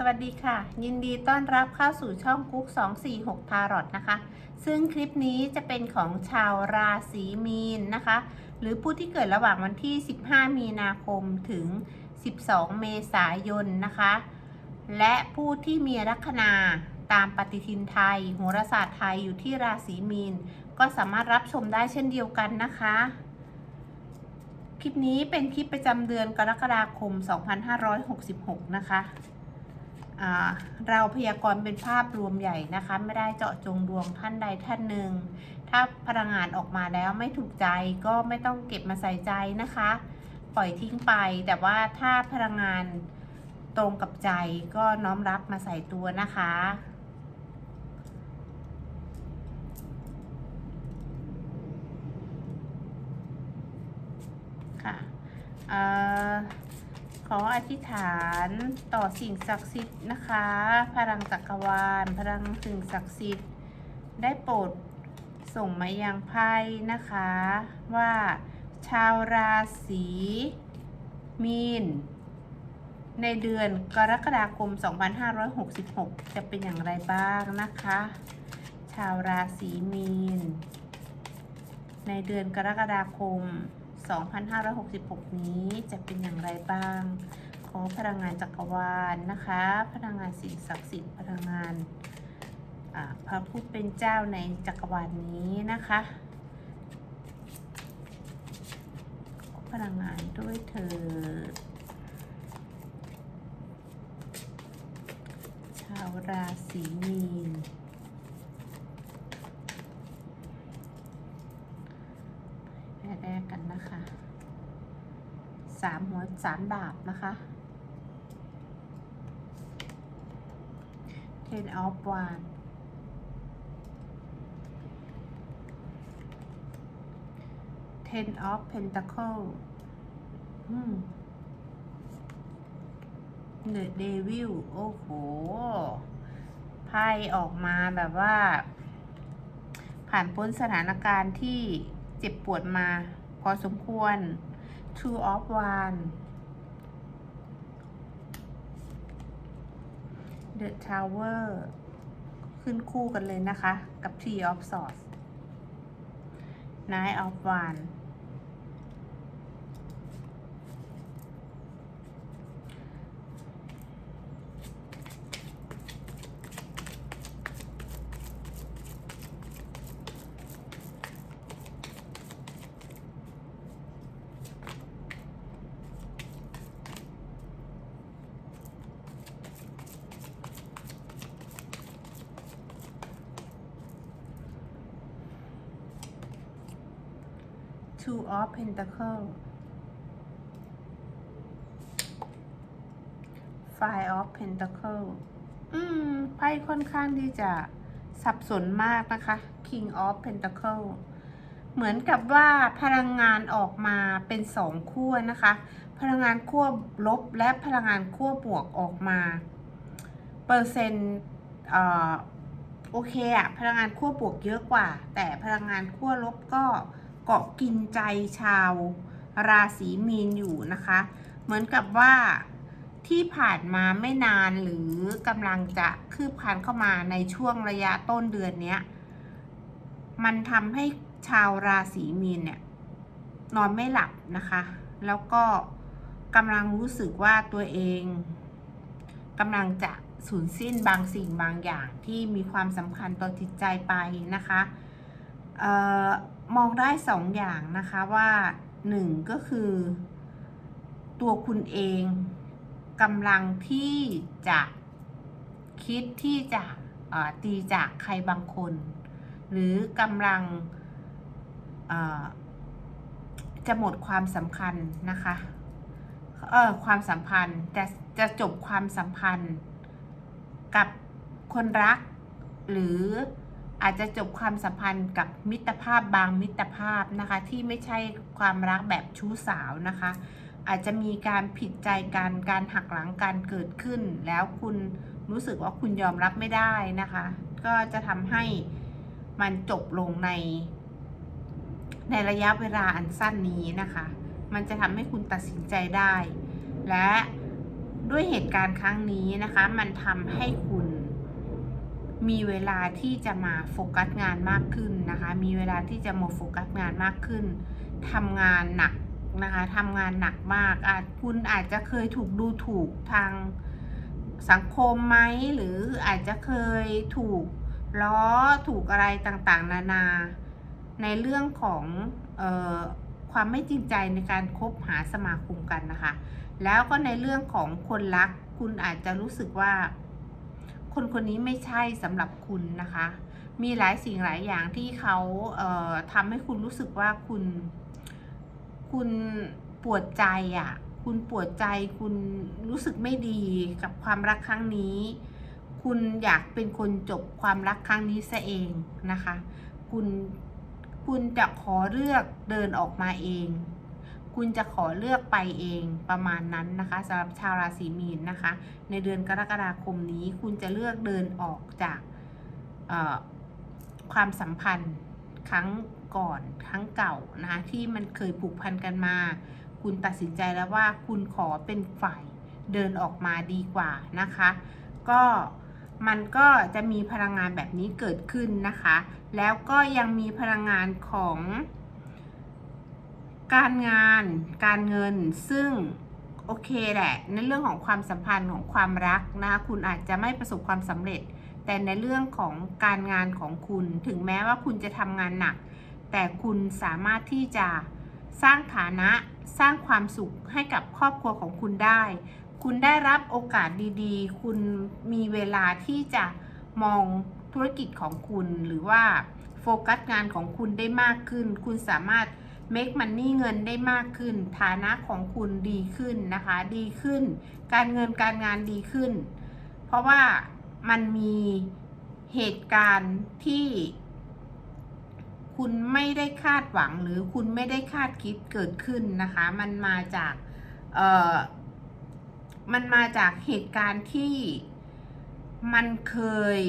สวัสดีค่ะ ยินดีต้อนรับเข้าสู่ช่องกุ๊ก246 ทารอตนะคะ ซึ่งคลิปนี้จะเป็นของชาวราศีมีนนะคะ หรือผู้ที่เกิดระหว่างวันที่ 15 มีนาคมถึง 12 เมษายนนะคะ และผู้ที่มีลัคนาตามปฏิทินไทยโหราศาสตร์ไทยอยู่ที่ราศีมีน ก็สามารถรับชมได้เช่นเดียวกันนะคะคลิปนี้เป็นคลิปประจำเดือนกรกฎาคม 2566 นะคะอ่า เราพยากรณ์เป็นภาพรวมใหญ่นะคะ ไม่ได้เจาะจงดวงท่านใดท่านหนึ่ง ถ้าพลังงานออกมาแล้วไม่ถูกใจก็ไม่ต้องเก็บมาใส่ใจนะคะ ปล่อยทิ้งไป แต่ว่าถ้าพลังงานตรงกับใจก็น้อมรับมาใส่ตัวนะคะค่ะเอ่อ ขออธิษฐานต่อสิ่งศักดิ์สิทธิ์นะคะ พลังจักรวาล พลังสิ่งศักดิ์สิทธิ์ ได้โปรดส่งมายังไพ่นะคะ ว่าชาวราศีมีน ในเดือนกรกฎาคม 2566 จะเป็นอย่างไรบ้างนะคะ ชาวราศีมีน ในเดือนกรกฎาคม 2566 นี้จะเป็นอย่างไรบ้าง ขอพลังงานจักรวาลนะคะ พลังงานสิ่งศักดิ์สิทธิ์พลังงานพระพุทธเป็นเจ้าในจักรวาลนี้นะคะขอพลังงานด้วยเถิดชาวราศีมีน แรกๆกั นะคะสามหัวสามดาบนะคะ ten of one ten of pentacle อืม the devil โอ้โห ไพ่ออกมาแบบว่า ผ่านพ้นสถานการณ์ที่เจ็บปวดมา พอสมควร two of one the tower ขึ้นคู่กันเลยนะคะ กับ three of swords nine of one two of pentacle five of pentacle อืม ไพ่ค่อนข้างที่จะสับสนมากนะคะ king of pentacle เหมือนกับว่าพลังงานออกมาเป็นสองขั้วนะคะ พลังงานขั้วลบและพลังงานขั้วบวกออกมา เปอร์เซ็นต์เอ่อโอเคอะพลังงานขั้วบวกเยอะกว่า แต่พลังงานขั้วลบก็ เกาะกินใจชาวราศีมีนอยู่นะคะ เหมือนกับว่าที่ผ่านมาไม่นานหรือกำลังจะคืบคลานเข้ามาในช่วงระยะต้นเดือนนี้มันทำให้ชาวราศีมีนเนี่ยนอนไม่หลับนะคะ แล้วก็กำลังรู้สึกว่าตัวเองกำลังจะสูญสิ้นบางสิ่งบางอย่างที่มีความสำคัญต่อจิตใจไปนะคะ เอ่อ มองได้สองอย่างนะคะว่าหนึ่งก็คือ ตัวคุณเองกำลังที่จะคิดที่จะตีจากใครบางคน หรือกำลังจะหมดความสำคัญนะคะเออความสัมพันธ์จะจะจบความสัมพันธ์กับคนรักหรือ อาจจะจบความสัมพันธ์กับมิตรภาพบางมิตรภาพนะคะ ที่ไม่ใช่ความรักแบบชู้สาวนะคะ อาจจะมีการผิดใจกันการหักหลังการเกิดขึ้น แล้วคุณรู้สึกว่าคุณยอมรับไม่ได้นะคะ ก็จะทำให้มันจบลงใน ในระยะเวลาอันสั้นนี้นะคะ มันจะทำให้คุณตัดสินใจได้ และด้วยเหตุการณ์ครั้งนี้นะคะ มันทำให้คุณ มีเวลาที่จะมาโฟกัสงานมากขึ้นนะคะ มีเวลาที่จะมาโฟกัสงานมากขึ้นทำงานหนักนะคะทำงานหนักมากอาจคุณอาจจะเคยถูกดูถูกทางสังคมไหมหรืออาจจะเคยถูกล้อถูกอะไรต่างๆ นานา ในเรื่องของออความไม่จริงใจในการคบหาสมาคมกันนะคะ แล้วก็ในเรื่องของคนรัก คุณอาจจะรู้สึกว่า คนคนนี้ไม่ใช่สำหรับคุณนะคะ มีหลายสิ่งหลายอย่างที่เขาเอ่อทำให้คุณรู้สึกว่าคุณ คุณปวดใจอะ่ะ คุณปวดใจคุณรู้สึกไม่ดีกับความรักครั้งนี้ คุณอยากเป็นคนจบความรักครั้งนี้ซะเองนะคะ คุณคุณจะขอเลือกเดินออกมาเอง คุณจะขอเลือกไปเองประมาณนั้นนะคะสำหรับชาวราศีมีนนะคะ ในเดือนกรกฎาคมนี้คุณจะเลือกเดินออกจากความสัมพันธ์ครั้งก่อนครั้งเก่านะคะที่มันเคยผูกพันกันมา คุณตัดสินใจแล้วว่าคุณขอเป็นฝ่ายเดินออกมาดีกว่านะคะ ก็มันก็จะมีพลังงานแบบนี้เกิดขึ้นนะคะ แล้วก็ยังมีพลังงานของ การงานการเงินซึ่งโอเคแหละในเรื่องของความสัมพันธ์ของความรักนะคุณอาจจะไม่ประสบความสำเร็จ แต่ในเรื่องของการงานของคุณถึงแม้ว่าคุณจะทำงานหนัก แต่คุณสามารถที่จะสร้างฐานะสร้างความสุขให้กับครอบครัวของคุณได้ คุณได้รับโอกาสดีๆ คุณมีเวลาที่จะมองธุรกิจของคุณหรือว่าโฟกัสงานของคุณได้มากขึ้น คุณสามารถ make money เงินได้มากขึ้น ฐานะของคุณดีขึ้นนะคะ ดีขึ้น การเงินการงานดีขึ้น เพราะว่ามันมีเหตุการณ์ที่คุณไม่ได้คาดหวังหรือคุณไม่ได้คาดคิดเกิดขึ้นนะคะ มันมาจากเอ่อมันมาจากเหตุการณ์ที่มันเคย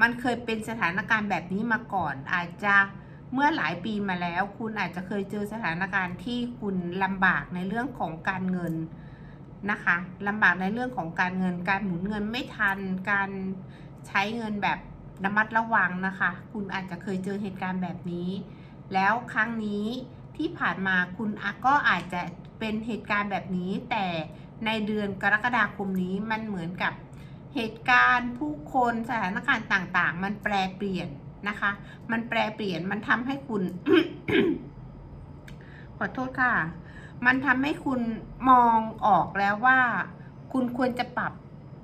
มันเคยเป็นสถานการณ์แบบนี้มาก่อน อาจจะ เมื่อหลายปีมาแล้วคุณอาจจะเคยเจอสถานการณ์ที่คุณลำบากในเรื่องของการเงินนะคะลำบากในเรื่องของการเงิน การหมุนเงินไม่ทัน การใช้เงินแบบระมัดระวังนะคะ คุณอาจจะเคยเจอเหตุการณ์แบบนี้ แล้วครั้งนี้ที่ผ่านมาคุณก็อาจจะเป็นเหตุการณ์แบบนี้ แต่ในเดือนกรกฎาคมนี้มันเหมือนกับเหตุการณ์ผู้คนสถานการณ์ต่างๆ มันแปรเปลี่ยน นะคะ มันแปรเปลี่ยนมันทำให้คุณ ขอโทษค่ะ มันทำให้คุณมองออกแล้วว่า คุณควรจะปรับ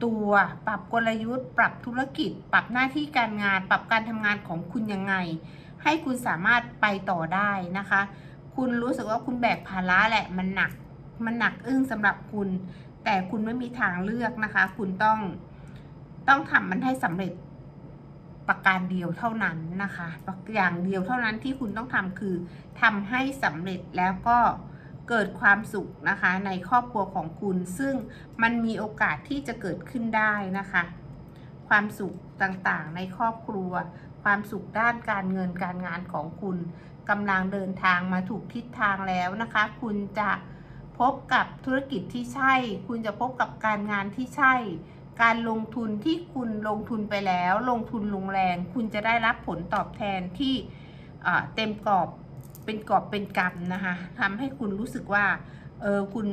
ตัวปรับกลยุทธ์ ปรับธุรกิจ ปรับหน้าที่การงาน ปรับการทำงานของคุณยังไง ให้คุณสามารถไปต่อได้นะคะ คุณรู้สึกว่าคุณแบกภาระแหละมันหนัก มันหนักอึ้งสำหรับคุณ แต่คุณไม่มีทางเลือกนะคะ คุณต้องต้องทำมันให้สำเร็จ ประการเดียวเท่านั้นนะคะ อย่างเดียวเท่านั้นที่คุณต้องทำคือทำให้สำเร็จแล้วก็เกิดความสุขนะคะในครอบครัวของคุณ ซึ่งมันมีโอกาสที่จะเกิดขึ้นได้นะคะ ความสุขต่างๆในครอบครัว ความสุขด้านการเงินการงานของคุณกำลังเดินทางมาถูกทิศทางแล้วนะคะ คุณจะพบกับธุรกิจที่ใช่ คุณจะพบกับการงานที่ใช่ การลงทุนที่คุณลงทุนไปแล้ว ลงทุนลงแรง คุณจะได้รับผลตอบแทนที่เต็มกรอบเป็นกรอบเป็นกำนะคะทำให้คุณรู้สึกว่าเออคุณ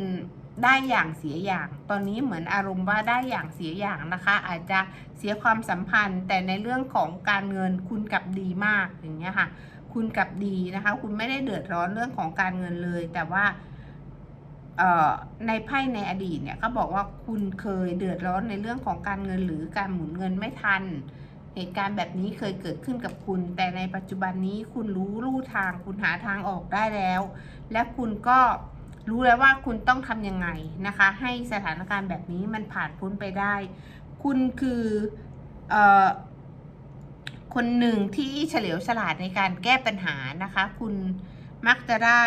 ได้อย่างเสียอย่าง ตอนนี้เหมือนอารมณ์ว่าได้อย่างเสียอย่างนะคะ อาจจะเสียความสัมพันธ์ แต่ในเรื่องของการเงินคุณกลับดีมากอย่างเงี้ยค่ะ คุณกลับดีนะคะ คุณไม่ได้เดือดร้อนเรื่องของการเงินเลย แต่ว่า ในไพ่ในอดีตเนี่ยก็บอกว่าคุณเคยเดือดร้อนในเรื่องของการเงินหรือการหมุนเงินไม่ทัน เหตุการณ์แบบนี้เคยเกิดขึ้นกับคุณ แต่ในปัจจุบันนี้คุณรู้ลู่ทาง คุณหาทางออกได้แล้ว และคุณก็รู้แล้วว่าคุณต้องทำยังไงนะคะ ให้สถานการณ์แบบนี้มันผ่านพ้นไปได้ คุณคืออคนหนึ่งที่เฉลียวฉลาดในการแก้ปัญหานะคะ คุณมักจะได้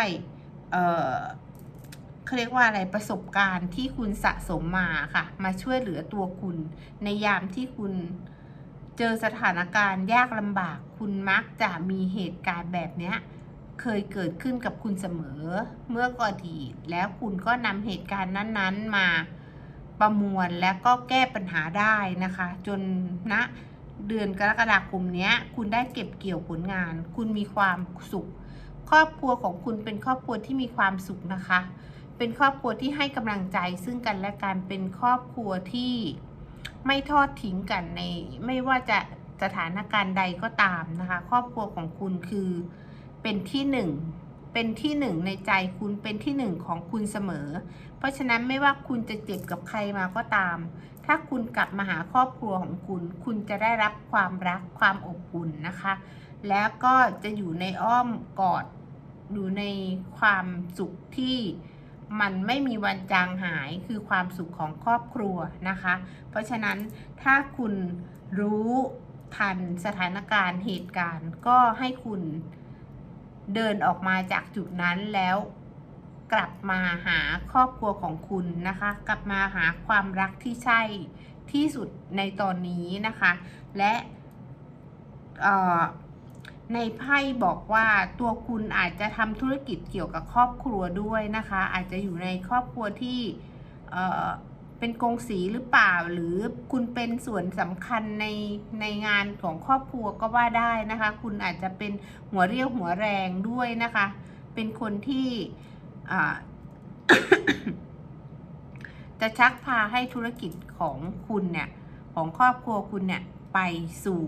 เขาเรียกว่าอะไรประสบการณ์ที่คุณสะสมมาค่ะ มาช่วยเหลือตัวคุณ ในยามที่คุณเจอสถานการณ์ยากลำบาก คุณมักจะมีเหตุการณ์แบบเนี้ยเคยเกิดขึ้นกับคุณเสมอเมื่อก่อนดีตแล้วคุณก็นำเหตุการณ์นั้น ๆ มาประมวลและก็แก้ปัญหาได้นะคะ จนณเดือนกรกฎาคมนี้คุณได้เก็บเกี่ยวผลงาน คุณมีความสุข ครอบครัวของคุณเป็นครอบครัวที่มีความสุขนะคะ เป็นครอบครัวที่ให้กำลังใจซึ่งกันและกันเป็นครอบครัวที่ไม่ทอดทิ้งกันใน ไม่ว่าจะสถานการณ์ใดก็ตามนะคะ ครอบครัวของคุณคือเป็นที่หนึ่งเป็นที่หนึ่งในใจคุณเป็นที่หนึ่งของคุณเสมอ เพราะฉะนั้นไม่ว่าคุณจะเจ็บกับใครมาก็ตาม ถ้าคุณกลับมาหาครอบครัวของคุณ คุณจะได้รับความรักความอบอุ่นนะคะ แล้วก็จะอยู่ในอ้อมกอดอยู่ในความสุขที่ มันไม่มีวันจางหายคือความสุขของครอบครัวนะคะ เพราะฉะนั้นถ้าคุณรู้ทันสถานการณ์เหตุการณ์ก็ให้คุณเดินออกมาจากจุดนั้นแล้วกลับมาหาครอบครัวของคุณนะคะ กลับมาหาความรักที่ใช่ที่สุดในตอนนี้นะคะ และเอ่อ ในไพ่บอกว่าตัวคุณอาจจะทำธุรกิจเกี่ยวกับครอบครัวด้วยนะคะ อาจจะอยู่ในครอบครัวที่เเป็นกงสีหรือเปล่า หรือคุณเป็นส่วนสำคัญในในงานของครอบครัวก็ว่าได้นะคะ คุณอาจจะเป็นหัวเรี่ยวหัวแรงด้วยนะคะ เป็นคนที่จะชักพาให้ธุรกิจของคุณเนี่ย ของครอบครัวคุณเนี่ย ไปสู่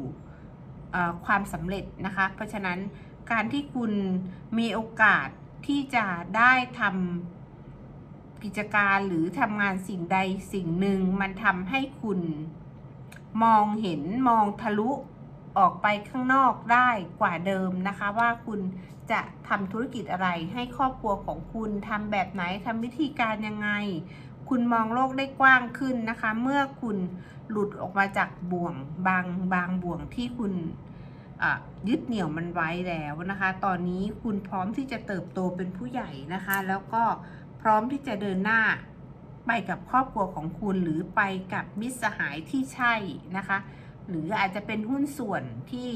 ความสำเร็จนะคะ เพราะฉะนั้นการที่คุณมีโอกาสที่จะได้ทำกิจการหรือทำงานสิ่งใดสิ่งหนึ่ง มันทำให้คุณมองเห็นมองทะลุออกไปข้างนอกได้กว่าเดิมนะคะ ว่าคุณจะทำธุรกิจอะไรให้ครอบครัวของคุณทำแบบไหนทำวิธีการยังไง คุณมองโลกได้กว้างขึ้นนะคะ เมื่อคุณ หลุดออกมาจากบ่วงบางบางบ่วงที่คุณยึดเหนี่ยวมันไว้แล้วนะคะ ตอนนี้คุณพร้อมที่จะเติบโตเป็นผู้ใหญ่นะคะ แล้วก็พร้อมที่จะเดินหน้าไปกับครอบครัวของคุณหรือไปกับมิตรสหายที่ใช่นะคะ หรืออาจจะเป็นหุ้นส่วนที่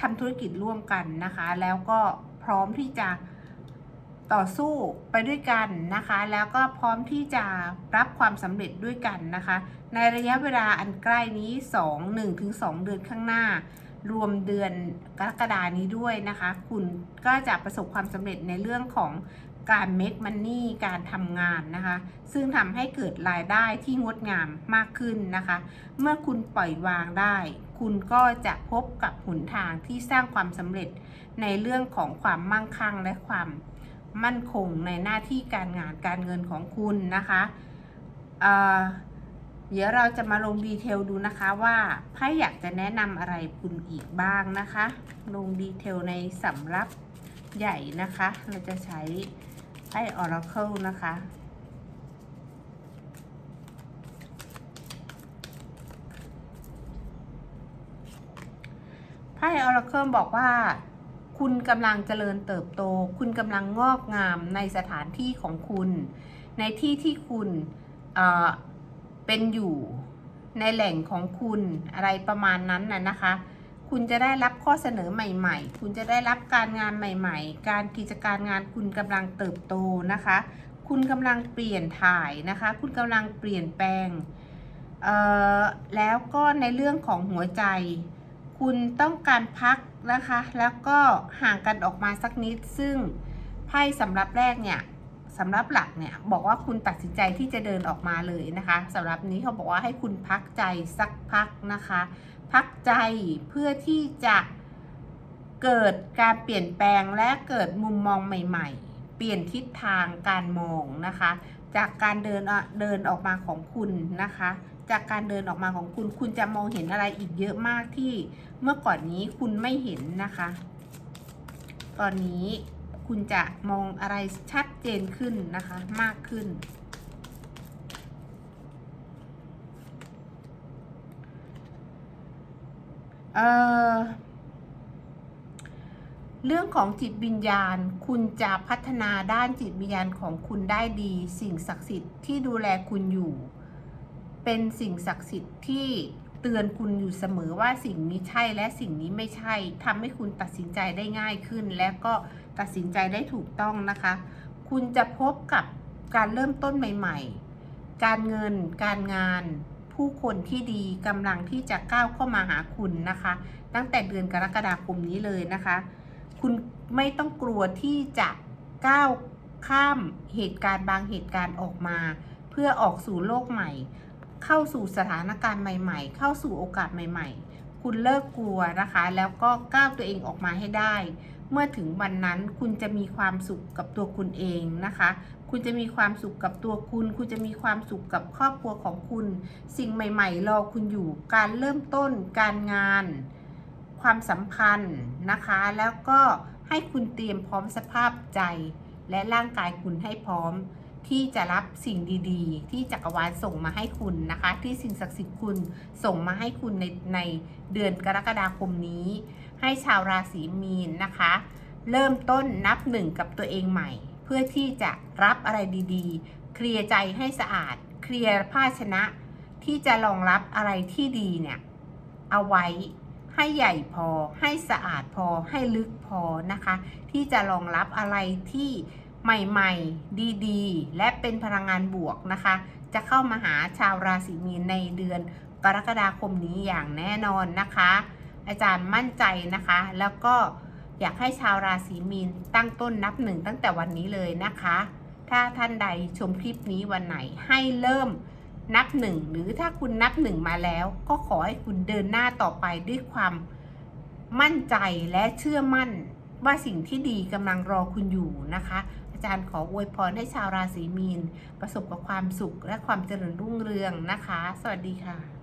ทำธุรกิจร่วมกันนะคะ แล้วก็พร้อมที่จะ ต่อสู้ไปด้วยกันนะคะ แล้วก็พร้อมที่จะรับความสำเร็จด้วยกันนะคะ ในระยะเวลาอันใกล้นี้ 2 1ถึง2เดือนข้างหน้า รวมเดือนกรกฎานี้ด้วยนะคะ คุณก็จะประสบความสำเร็จในเรื่องของการ make money การทำงานนะคะ ซึ่งทำให้เกิดรายได้ที่งดงามมากขึ้นนะคะ เมื่อคุณปล่อยวางได้ คุณก็จะพบกับหนทางที่สร้างความสำเร็จในเรื่องของความมั่งคั่งและความ มั่นคงในหน้าที่การงานการเงินของคุณนะคะเเดี๋ยวเราจะมาลงดีเทลดูนะคะว่าไพ่อยากจะแนะนำอะไรคุณอีกบ้างนะคะ ลงดีเทลในสำรับใหญ่นะคะ เราจะใช้ไพ่ Oracle นะคะไพ่ Oracle บอกว่า คุณกำลังเจริญเติบโต คุณกำลังงอกงามในสถานที่ของคุณ ในที่ที่คุณเเป็นอยู่ในแหล่งของคุณอะไรประมาณนั้นน่ะนะคะ คุณจะได้รับข้อเสนอใหม่ ๆ คุณจะได้รับการงานใหม่ ๆ การกิจการงานคุณกำลังเติบโตนะคะ คุณกำลังเปลี่ยนถ่ายนะคะ คุณกำลังเปลี่ยนแปลงแล้วก็ในเรื่องของหัวใจ คุณต้องการพัก นะคะ แล้วก็ห่างกันออกมาสักนิด ซึ่งไพ่สำหรับแรกเนี่ยสำหรับหลักเนี่ยบอกว่าคุณตัดสินใจที่จะเดินออกมาเลยนะคะสำหรับนี้เขาบอกว่าให้คุณพักใจสักพักนะคะ พักใจเพื่อที่จะเกิดการเปลี่ยนแปลงและเกิดมุมมองใหม่ ๆ เปลี่ยนทิศทางการมองนะคะ จากการเดินเดินออกมาของคุณนะคะ จากการเดินออกมาของคุณ คุณจะมองเห็นอะไรอีกเยอะมากที่เมื่อก่อนนี้คุณไม่เห็นนะคะ ตอนนี้คุณจะมองอะไรชัดเจนขึ้นนะคะ มากขึ้น เอ่อเรื่องของจิตวิญญาณ คุณจะพัฒนาด้านจิตวิญญาณของคุณได้ดี สิ่งศักดิ์สิทธิ์ที่ดูแลคุณอยู่ เป็นสิ่งศักดิ์สิทธิ์ที่เตือนคุณอยู่เสมอว่าสิ่งนี้ใช่และสิ่งนี้ไม่ใช่ทำให้คุณตัดสินใจได้ง่ายขึ้น และก็ตัดสินใจได้ถูกต้องนะคะ คุณจะพบกับการเริ่มต้นใหม่ ๆ การเงิน การงาน ผู้คนที่ดีกำลังที่จะก้าวเข้ามาหาคุณนะคะ ตั้งแต่เดือนกรกฎาคมนี้เลยนะคะ คุณไม่ต้องกลัวที่จะก้าวข้ามเหตุการณ์บางเหตุการณ์ออกมา เพื่อออกสู่โลกใหม่ เข้าสู่สถานการณ์ใหม่ ๆ เข้าสู่โอกาสใหม่ ๆ คุณเลิกกลัวนะคะ แล้วก็ก้าวตัวเองออกมาให้ได้ เมื่อถึงวันนั้นคุณจะมีความสุขกับตัวคุณเองนะคะ คุณจะมีความสุขกับตัวคุณ คุณจะมีความสุขกับครอบครัวของคุณ สิ่งใหม่ ๆ รอคุณอยู่ การเริ่มต้น การงาน ความสัมพันธ์นะคะ แล้วก็ให้คุณเตรียมพร้อมสภาพใจ และร่างกายคุณให้พร้อม ที่จะรับสิ่งดีๆ ที่จักรวาลส่งมาให้คุณนะคะ ที่สิ่งศักดิ์สิทธิ์คุณส่งมาให้คุณในในเดือนกรกฎาคมนี้ ให้ชาวราศีมีนนะคะ เริ่มต้นนับหนึ่งกับตัวเองใหม่ เพื่อที่จะรับอะไรดีๆ เคลียร์ใจให้สะอาด เคลียร์ภาชนะ ที่จะรองรับอะไรที่ดีเนี่ยเอาไว้ให้ใหญ่พอให้สะอาดพอให้ลึกพอนะคะ ที่จะรองรับอะไรที่ ใหม่ๆ ดีๆ และเป็นพลังงานบวกนะคะ จะเข้ามาหาชาวราศีมีนในเดือนกรกฎาคมนี้อย่างแน่นอนนะคะ อาจารย์มั่นใจนะคะ แล้วก็อยากให้ชาวราศีมีนตั้งต้นนับหนึ่งตั้งแต่วันนี้เลยนะคะ ถ้าท่านใดชมคลิปนี้วันไหนให้เริ่มนับหนึ่งหรือถ้าคุณนับหนึ่งมาแล้ว ก็ขอให้คุณเดินหน้าต่อไปด้วยความมั่นใจและเชื่อมั่นว่าสิ่งที่ดีกำลังรอคุณอยู่นะคะ อาจารย์ขออวยพรให้ชาวราศีมีน ประสบกับความสุขและความเจริญรุ่งเรืองนะคะ สวัสดีค่ะ